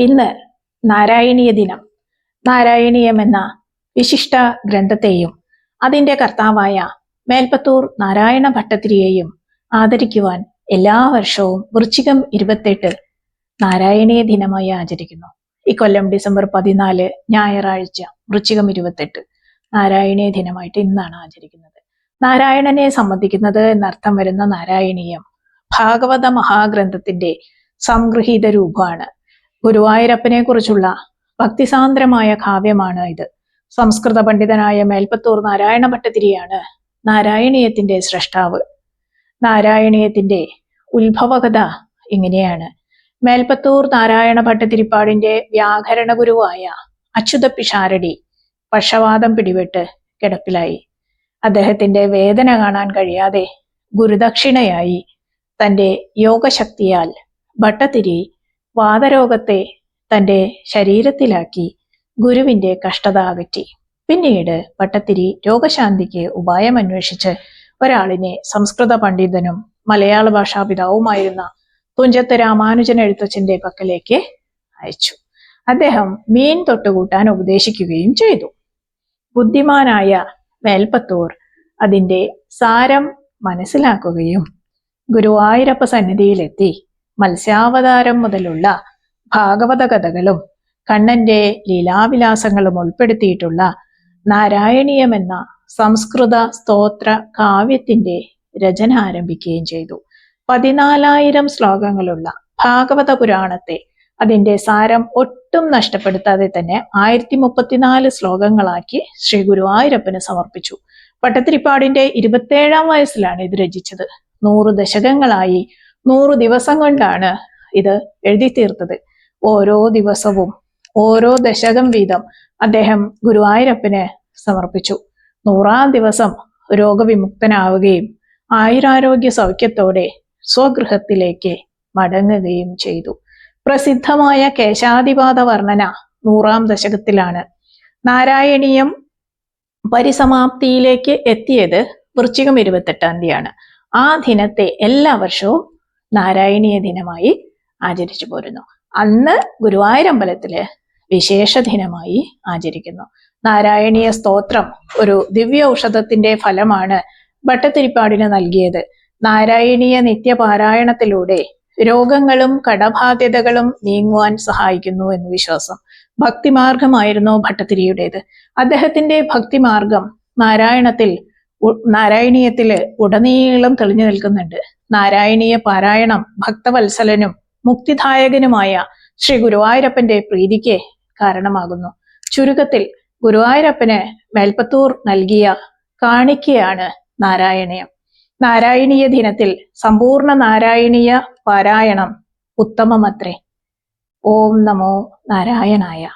ഇന്ന് നാരായണീയ ദിനം. നാരായണീയം എന്ന വിശിഷ്ട ഗ്രന്ഥത്തെയും അതിന്റെ കർത്താവായ മേൽപ്പത്തൂർ നാരായണ ഭട്ടത്തിരിയെയും ആദരിക്കുവാൻ എല്ലാ വർഷവും വൃശ്ചികം ഇരുപത്തെട്ട് നാരായണീയ ദിനമായി ആചരിക്കുന്നു. ഇക്കൊല്ലം ഡിസംബർ പതിനാല് ഞായറാഴ്ച വൃശ്ചികം ഇരുപത്തെട്ട് നാരായണീയ ദിനമായിട്ട് ഇന്നാണ് ആചരിക്കുന്നത്. നാരായണനെ സംബന്ധിക്കുന്നത് എന്നർത്ഥം വരുന്ന നാരായണീയം ഭാഗവത മഹാഗ്രന്ഥത്തിന്റെ സംഗൃഹീത രൂപമാണ്. ഗുരുവായൂരപ്പനെ കുറിച്ചുള്ള ഭക്തിസാന്ദ്രമായ കാവ്യമാണ് ഇത്. സംസ്കൃത പണ്ഡിതനായ മേൽപ്പത്തൂർ നാരായണ ഭട്ടതിരിയാണ് നാരായണീയത്തിന്റെ സ്രഷ്ടാവ്. നാരായണീയത്തിന്റെ ഉത്ഭവകഥ ഇങ്ങനെയാണ്. മേൽപ്പത്തൂർ നാരായണ ഭട്ടതിരിപ്പാടിന്റെ വ്യാകരണ ഗുരുവായ അച്യുത പിഷാരടി പക്ഷവാതം പിടിപെട്ട് കിടപ്പിലായി. അദ്ദേഹത്തിന്റെ വേദന കാണാൻ കഴിയാതെ ഗുരുദക്ഷിണയായി തന്റെ യോഗശക്തിയാൽ ഭട്ടതിരി വാതരോഗത്തെ തന്റെ ശരീരത്തിലാക്കി ഗുരുവിന്റെ കഷ്ടത അകറ്റി. പിന്നീട് പട്ടത്തിരി രോഗശാന്തിക്ക് ഉപായം അന്വേഷിച്ച് ഒരാളിനെ സംസ്കൃത പണ്ഡിതനും മലയാള ഭാഷാ പിതാവുമായിരുന്ന തുഞ്ചത്ത് രാമാനുജൻ എഴുത്തച്ഛന്റെ പക്കലേക്ക് അയച്ചു. അദ്ദേഹം മീൻ തൊട്ടുകൂട്ടാൻ ഉപദേശിക്കുകയും ചെയ്തു. ബുദ്ധിമാനായ മേൽപ്പത്തൂർ അതിന്റെ സാരം മനസ്സിലാക്കുകയും ഗുരുവായൂരപ്പ സന്നിധിയിലെത്തി. മത്സ്യാവതാരം മുതലുള്ള ഭാഗവത കഥകളും കണ്ണന്റെ ലീലാവിലാസങ്ങളും ഉൾപ്പെടുത്തിയിട്ടുള്ള നാരായണീയമെന്ന സംസ്കൃത സ്തോത്ര കാവ്യത്തിന്റെ രചന ആരംഭിക്കുകയും ചെയ്തു. പതിനാലായിരം ശ്ലോകങ്ങളുള്ള ഭാഗവത പുരാണത്തെ അതിന്റെ സാരം ഒട്ടും നഷ്ടപ്പെടുത്താതെ തന്നെ ആയിരത്തി മുപ്പത്തിനാല് ശ്ലോകങ്ങളാക്കി ശ്രീ ഗുരുവായൂരപ്പന് സമർപ്പിച്ചു. പട്ടത്തിരിപ്പാടിന്റെ ഇരുപത്തേഴാം വയസ്സിലാണ് ഇത് രചിച്ചത്. നൂറ് ദശകങ്ങളായി നൂറ് ദിവസം കൊണ്ടാണ് ഇത് എഴുതി തീർത്തത്. ഓരോ ദിവസവും ഓരോ ദശകം വീതം അദ്ദേഹം ഗുരുവായൂരപ്പന് സമർപ്പിച്ചു. നൂറാം ദിവസം രോഗവിമുക്തനാവുകയും ആയുരാരോഗ്യ സൗഖ്യത്തോടെ സ്വഗൃഹത്തിലേക്ക് മടങ്ങുകയും ചെയ്തു. പ്രസിദ്ധമായ കേശാധിപാത വർണന നൂറാം ദശകത്തിലാണ് നാരായണീയം പരിസമാപ്തിയിലേക്ക് എത്തിയത് വൃശ്ചികം ഇരുപത്തെട്ടാം തീയതിയാണ്. ആ ദിനത്തെ എല്ലാ വർഷവും നാരായണീയ ദിനമായി ആചരിച്ചു പോരുന്നു. അന്ന് ഗുരുവായൂരമ്പലത്തിൽ വിശേഷ ദിനമായി ആചരിക്കുന്നു. നാരായണീയ സ്തോത്രം ഒരു ദിവ്യ ഔഷധത്തിന്റെ ഫലമാണ് ഭട്ടത്തിരിപ്പാടിന് നൽകിയത്. നാരായണീയ നിത്യപാരായണത്തിലൂടെ രോഗങ്ങളും കടബാധ്യതകളും നീങ്ങുവാൻ സഹായിക്കുന്നു എന്ന് വിശ്വാസം. ഭക്തിമാർഗമായിരുന്നു ഭട്ടതിരിയുടേത്. അദ്ദേഹത്തിന്റെ ഭക്തിമാർഗം നാരായണത്തിൽ നാരായണീയത്തിൽ ഉടനീളം തെളിഞ്ഞു നിൽക്കുന്നുണ്ട്. നാരായണീയ പാരായണം ഭക്തവത്സലനും മുക്തിദായകനുമായ ശ്രീ ഗുരുവായൂരപ്പന്റെ പ്രീതിക്ക് കാരണമാകുന്നു. ചുരുക്കത്തിൽ ഗുരുവായൂരപ്പന് മേൽപ്പത്തൂർ നൽകിയ കാണിക്കയാണ് നാരായണീയം. നാരായണീയ ദിനത്തിൽ സമ്പൂർണ നാരായണീയ പാരായണം ഉത്തമമത്രേ. ഓം നമോ നാരായണായ.